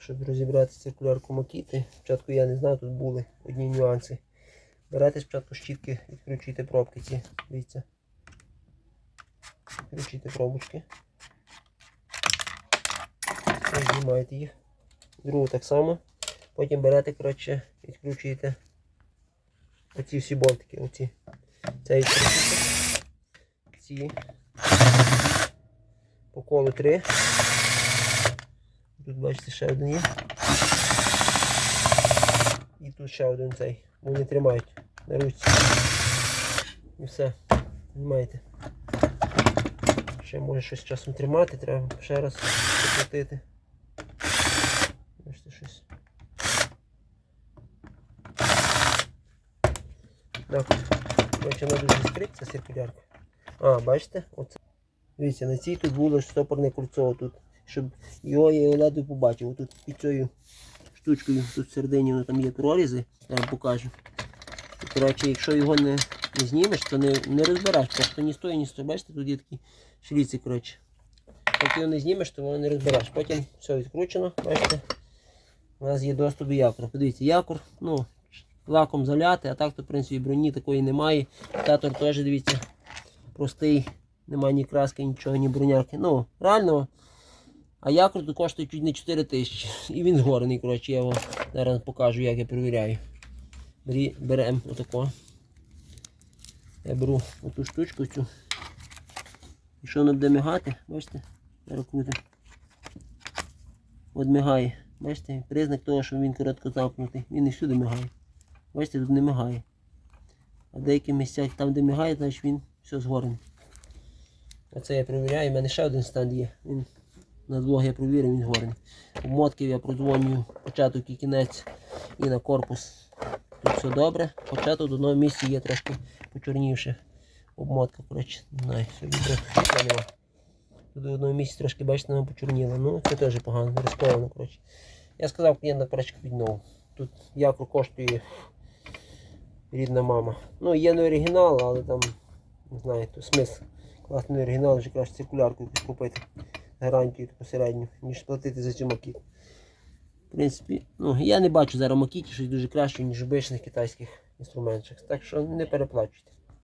щоб розібрати циркулярку Макіти. Спочатку я не знаю, тут були одні нюанси. Берете спочатку щітки, відкручуйте пробки ці. Дивіться. Відкручуйте пробочки. Знімаєте їх. Другу так само. Потім берете, коротше, відкручуєте оці всі болтики. Оці. Це відкручуєте. Ці. По колу три. Бачите ще один є. І тут ще один цей. Вони тримають на ручці. І все. Знімаєте. Ще може щось часом тримати, треба ще раз покрутити. Бачите щось. Так. Короче, вона дуже скрипця циркулярка. А, бачите? Оце. Дивіться, на цій тут було штопорне кольцо тут. Щоб його я ледве побачив. Тут під цією штучкою, тут всередині воно там є прорізи, я вам покажу. І, коротше, якщо його не, не знімеш, то не, не розбереш. Просто ні з тої, ні з тої. Бачите, тут є такі шліці, коротше. Поки його не знімеш, то воно не розбереш. Потім все відкручено, бачите. У нас є доступ до якора. Подивіться, якор, ну, лаком заляти, а так то, в принципі, броні такої немає. Татор теж, дивіться, простий, немає ні краски, нічого, ні броняки. Ну, реально. А якор тут коштує чуть не 4 тисячі. І він згорений, коротше, я його зараз покажу, як я перевіряю. Беремо отако. Я беру оту штучку цю. І що воно буде мигати, бачите? Зараз крутим. От мигає. Бачите, признак того, що він коротко замкнутий. Він і всюди мигає. Бачите, тут не мигає. А в деяких місцях там, де мигає, значить він все згорений. Оце я перевіряю, у мене ще один стенд є. Він на двох я провірив, він згорений. Обмотки я продзвонюю початок і кінець і на корпус. Тут все добре. Початок до одного місця є трошки почорнівше. Обмотка, коротше, знаю, все відео. Тут до одного місця трошки, бачите, воно почорніло. Ну, це теж погано, рисковано, коротше. Я сказав клієнта, коротше, під нову. Тут яко коштує рідна мама. Ну, є не оригінал, але там, не знаю, то смисл. Класний оригінал, вже краще циркулярку купити. Гарантію таку ніж платити за цю макіт. В принципі, ну, я не бачу зараз макіті щось дуже краще, ніж обичних китайських інструментах. Так що не переплачуйте.